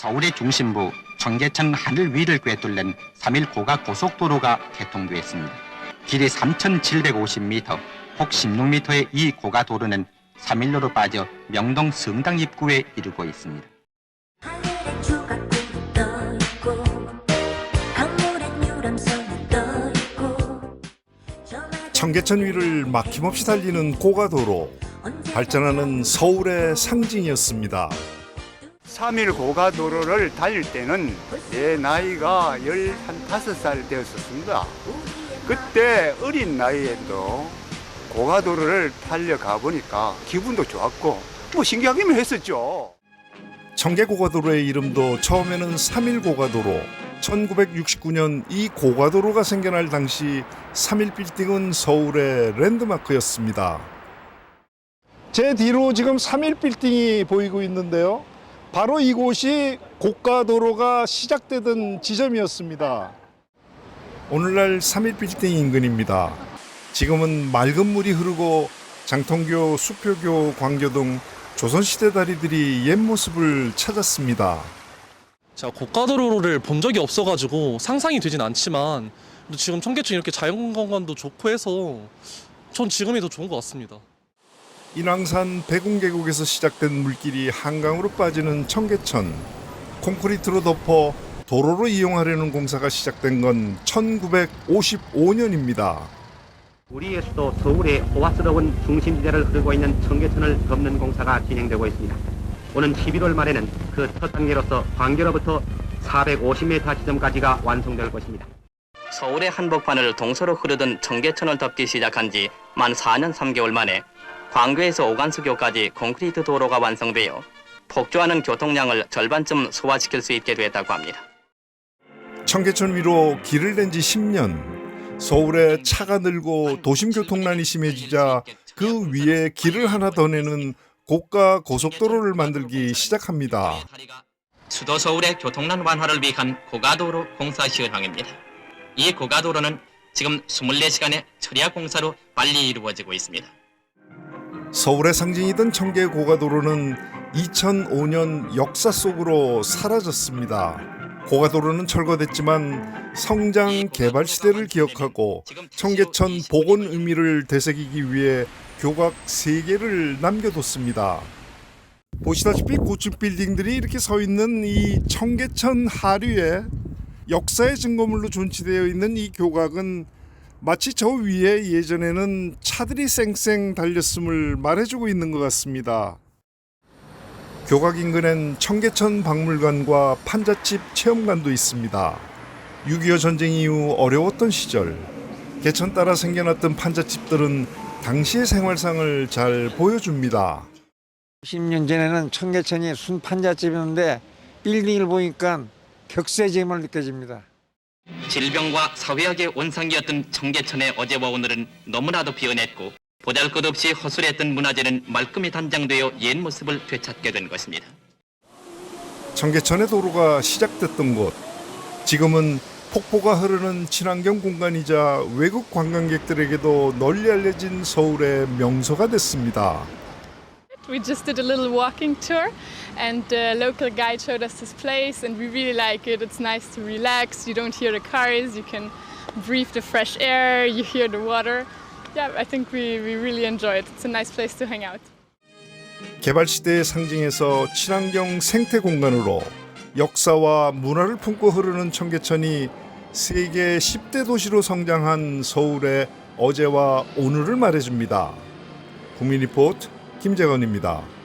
서울의 중심부 청계천 하늘 위를 꿰뚫는 3일 고가 고속도로가 개통되었습니다. 길이 3,750m, 폭 16m의 이 고가 도로는 3일로로 빠져 명동 성당 입구에 이르고 있습니다. 청계천 위를 막힘없이 달리는 고가도로 발전하는 서울의 상징이었습니다. 3일 고가도로를 달릴 때는 내 나이가 15살 되었었습니다. 그때 어린 나이에도 고가도로를 달려가 보니까 기분도 좋았고 뭐 신기하기만 했었죠. 청계 고가도로의 이름도 처음에는 3일 고가도로 1969년 이 고가도로가 생겨날 당시 3일 빌딩은 서울의 랜드마크였습니다. 제 뒤로 지금 3일 빌딩이 보이고 있는데요. 바로 이곳이 고가도로가 시작되던 지점이었습니다. 오늘날 3일 빌딩 인근입니다. 지금은 맑은 물이 흐르고 장통교, 수표교, 광교 등 조선시대 다리들이 옛 모습을 찾았습니다. 제가 고가도로를 본 적이 없어가지고 상상이 되진 않지만 지금 청계천 이렇게 자연관광도 좋고 해서 전 지금이 더 좋은 것 같습니다. 인왕산 백운계곡에서 시작된 물길이 한강으로 빠지는 청계천. 콘크리트로 덮어 도로로 이용하려는 공사가 시작된 건 1955년입니다. 우리의 수도 서울의 호화스러운 중심지대를 흐르고 있는 청계천을 덮는 공사가 진행되고 있습니다. 오는 11월 말에는 그 첫 단계로서 광교로부터 450m 지점까지가 완성될 것입니다. 서울의 한복판을 동서로 흐르던 청계천을 덮기 시작한 지 만 4년 3개월 만에 광교에서 오간수교까지 콘크리트 도로가 완성되어 폭주하는 교통량을 절반쯤 소화시킬 수 있게 됐다고 합니다. 청계천 위로 길을 낸 지 10년. 서울에 차가 늘고 도심 교통난이 심해지자 그 위에 길을 하나 더 내는 고가 고속도로를 만들기 시작합니다. 수도 서울의 교통난 완화를 위한 고가도로 공사 시행입니다. 이 고가도로는 지금 24시간의 철야 공사로 빨리 이루어지고 있습니다. 서울의 상징이던 청계 고가도로는 2005년 역사 속으로 사라졌습니다. 고가도로는 철거됐지만 성장 개발 시대를 기억하고 청계천 복원 의미를 되새기기 위해 교각 3개를 남겨뒀습니다. 보시다시피 고층 빌딩들이 이렇게 서 있는 이 청계천 하류에 역사의 증거물로 존치되어 있는 이 교각은 마치 저 위에 예전에는 차들이 쌩쌩 달렸음을 말해주고 있는 것 같습니다. 교각 인근엔 청계천 박물관과 판잣집 체험관도 있습니다. 6.25 전쟁 이후 어려웠던 시절 개천 따라 생겨났던 판잣집들은 당시의 생활상을 잘 보여줍니다. 10년 전에는 청계천이 순 판잣집이었는데 빌딩을 보니까 격세짐을 느껴집니다. 질병과 사회학의 원상이었던 청계천의 어제와 오늘은 너무나도 비어냈고 보잘것없이 허술했던 문화재는 말끔히 단장되어 옛 모습을 되찾게 된 것입니다. 청계천의 도로가 시작됐던 곳 지금은 폭포가 흐르는 친환경 공간이자 외국 관광객들에게도 널리 알려진 서울의 명소가 됐습니다. We just did a little walking tour, and the local guide showed us this place, and we really like it. It's nice to relax. You don't hear the cars. You can breathe the fresh air. You hear the water. Yeah, I think we, we really enjoy it. It's a nice place to hang out. 개발 시대의 상징에서 친환경 생태 공간으로 역사와 문화를 품고 흐르는 청계천이 세계 10대 도시로 성장한 서울의 어제와 오늘을 말해줍니다. 국민 리포트 김재건입니다.